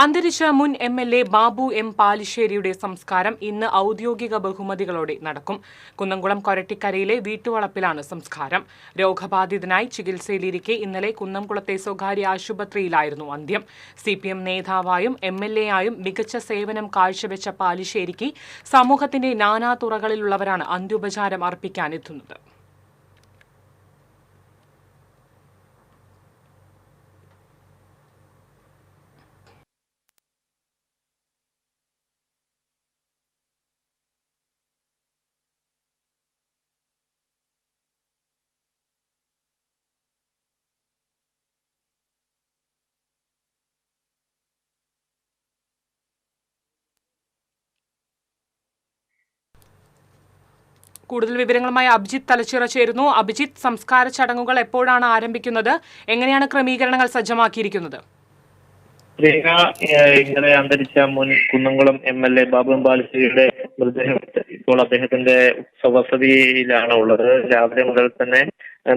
അന്തരിച്ച മുൻ M L A Babu M പാലിശ്ശേരിയുടെ സംസ്കാരം ഇന്ന് ഔദ്യോഗിക ബഹുമതികളോടെ നടക്കും. കുന്നംകുളം കൊരട്ടിക്കരയിലെ വീട്ടുവളപ്പിലാണ് സംസ്കാരം. രോഗബാധിതനായി ചികിത്സയിലിരിക്കെ ഇന്നലെ കുന്നംകുളത്തെ സ്വകാര്യ ആശുപത്രിയിലായിരുന്നു അന്ത്യം. സി പി എം നേതാവായും എം എൽ എ ആയും മികച്ച സേവനം കാഴ്ചവെച്ച പാലിശ്ശേരിക്ക് സമൂഹത്തിന്റെ നാനാ തുറകളിലുള്ളവരാണ് അന്ത്യോപചാരം അർപ്പിക്കാനെത്തുന്നത് കൂടുതൽ വിവരങ്ങളുമായി അഭിജിത്ത് തലച്ചിറ ചേരുന്നു. അഭിജിത്ത് സംസ്കാര ചടങ്ങുകൾ എപ്പോഴാണ് ആരംഭിക്കുന്നത്? എങ്ങനെയാണ് ക്രമീകരണങ്ങൾ സജ്ജമാക്കിയിരിക്കുന്നത്? രേഖ ഇന്നലെ അന്തരിച്ച മുൻ Kunnamkulam M L A Babu ബാലശ്ശേരിയുടെ മൃതദേഹം ഇപ്പോൾ അദ്ദേഹത്തിന്റെ സ്വവസതിയിലാണ് ഉള്ളത്. രാവിലെ മുതൽ തന്നെ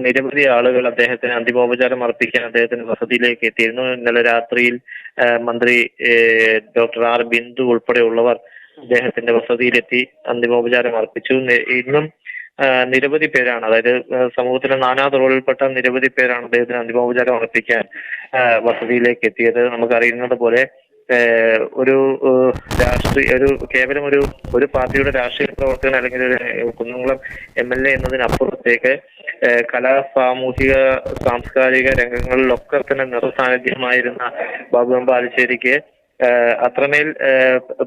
നിരവധി ആളുകൾ അദ്ദേഹത്തിന് അന്തിമോപചാരം അർപ്പിക്കാൻ അദ്ദേഹത്തിന്റെ വസതിയിലേക്ക് എത്തിയിരുന്നു. ഇന്നലെ രാത്രിയിൽ മന്ത്രി ഡോക്ടർ ആർ ബിന്ദു ഉൾപ്പെടെയുള്ളവർ അദ്ദേഹത്തിന്റെ വസതിയിലെത്തി അന്തിമോപചാരം അർപ്പിച്ചു. ഇന്നും നിരവധി പേരാണ് അതായത് സമൂഹത്തിലെ നാനാ തുറകളിൽപ്പെട്ട നിരവധി പേരാണ് അദ്ദേഹത്തിന് അന്തിമോപചാരം അർപ്പിക്കാൻ വസതിയിലേക്ക് എത്തിയത്. നമുക്കറിയുന്നത് പോലെ ഒരു രാഷ്ട്രീയ ഒരു കേവലം ഒരു ഒരു പാർട്ടിയുടെ രാഷ്ട്രീയ പ്രവർത്തകൻ അല്ലെങ്കിൽ ഒരു കുന്നംകുളം എം എൽ എ എന്നതിനപ്പുറത്തേക്ക് കലാ സാമൂഹിക സാംസ്കാരിക രംഗങ്ങളിലൊക്കെ തന്നെ നിറസാന്നിധ്യമായിരുന്ന ബാബു ബാലുശ്ശേരിക്ക് അത്രമേൽ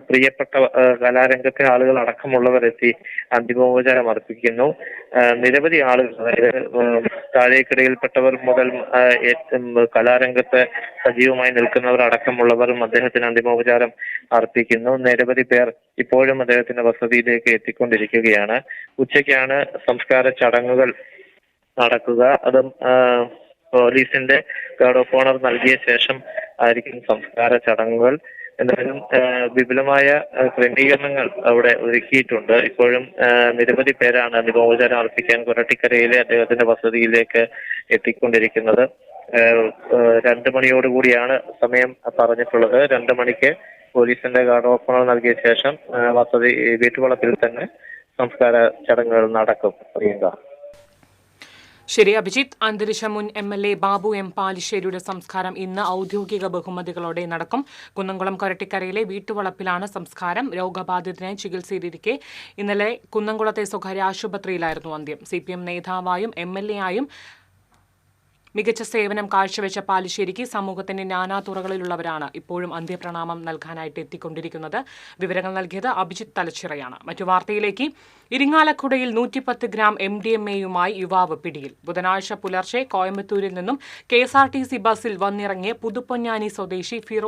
പ്രിയപ്പെട്ട കലാരംഗത്തെ ആളുകൾ അടക്കമുള്ളവരെത്തി അന്തിമോപചാരം അർപ്പിക്കുന്നു. നിരവധി ആളുകൾ അതായത് താഴേക്കിടയിൽപ്പെട്ടവർ മുതൽ കലാരംഗത്ത് സജീവമായി നിൽക്കുന്നവർ അടക്കമുള്ളവരും അദ്ദേഹത്തിന് അന്തിമോപചാരം അർപ്പിക്കുന്നു. നിരവധി പേർ ഇപ്പോഴും അദ്ദേഹത്തിന്റെ വസതിയിലേക്ക് എത്തിക്കൊണ്ടിരിക്കുകയാണ്. ഉച്ചയ്ക്കാണ് സംസ്കാര ചടങ്ങുകൾ നടക്കുക. അതും പോലീസിന്റെ ഗാർഡ് ഓഫ് ഓണർ നൽകിയ ശേഷം ആയിരിക്കും സംസ്കാര ചടങ്ങുകൾ. എന്തായാലും വിപുലമായ ക്രമീകരണങ്ങൾ അവിടെ ഒരുക്കിയിട്ടുണ്ട്. ഇപ്പോഴും നിരവധി പേരാണ് അന്തിമോപചാരം അർപ്പിക്കാൻ കൊരട്ടിക്കരയിലെ അദ്ദേഹത്തിന്റെ വസതിയിലേക്ക് എത്തിക്കൊണ്ടിരിക്കുന്നത്. രണ്ടു മണിയോടുകൂടിയാണ് സമയം പറഞ്ഞിട്ടുള്ളത്. രണ്ട് മണിക്ക് പോലീസിന്റെ ഗാർഡ് ഓപ്പണർ നൽകിയ ശേഷം വസതി വീട്ടുവളപ്പിൽ തന്നെ സംസ്കാര ചടങ്ങുകൾ നടക്കും. പ്രിയങ്ക. ശരി അഭിജിത്ത്. അന്തരിച്ച മുൻ M L A Babu M പാലിശ്ശേരിയുടെ സംസ്കാരം ഇന്ന് ഔദ്യോഗിക ബഹുമതികളോടെ നടക്കും. കുന്നംകുളം കൊരട്ടിക്കരയിലെ വീട്ടുവളപ്പിലാണ് സംസ്കാരം. രോഗബാധിതനായി ചികിത്സയിലിരിക്കെ ഇന്നലെ കുന്നംകുളത്തെ സ്വകാര്യ ആശുപത്രിയിലായിരുന്നു അന്ത്യം. സി പി എം നേതാവായും എം എൽ എ ആയും മികച്ച സേവനം കാഴ്ചവെച്ച പാലിശ്ശേരിക്ക് സമൂഹത്തിന്റെ നാനാ തുറകളിലുള്ളവരാണ് ഇപ്പോഴും അന്ത്യപ്രണാമം നൽകാനായിട്ട് എത്തിക്കൊണ്ടിരിക്കുന്നത്. വിവരങ്ങൾ നൽകിയത് അഭിജിത്ത് തലച്ചിറയാണ്. മറ്റു വാർത്തയിലേക്ക്. ഇരിങ്ങാലക്കുടയിൽ നൂറ്റിപ്പത്ത് ഗ്രാം എം ഡി എം എയുമായി യുവാവ് പിടിയിൽ. ബുധനാഴ്ച പുലർച്ചെ കോയമ്പത്തൂരിൽ നിന്നും K S R T C ബസ്സിൽ വന്നിറങ്ങിയ പുതുപ്പൊന്നാനി സ്വദേശി ഫിറോസ്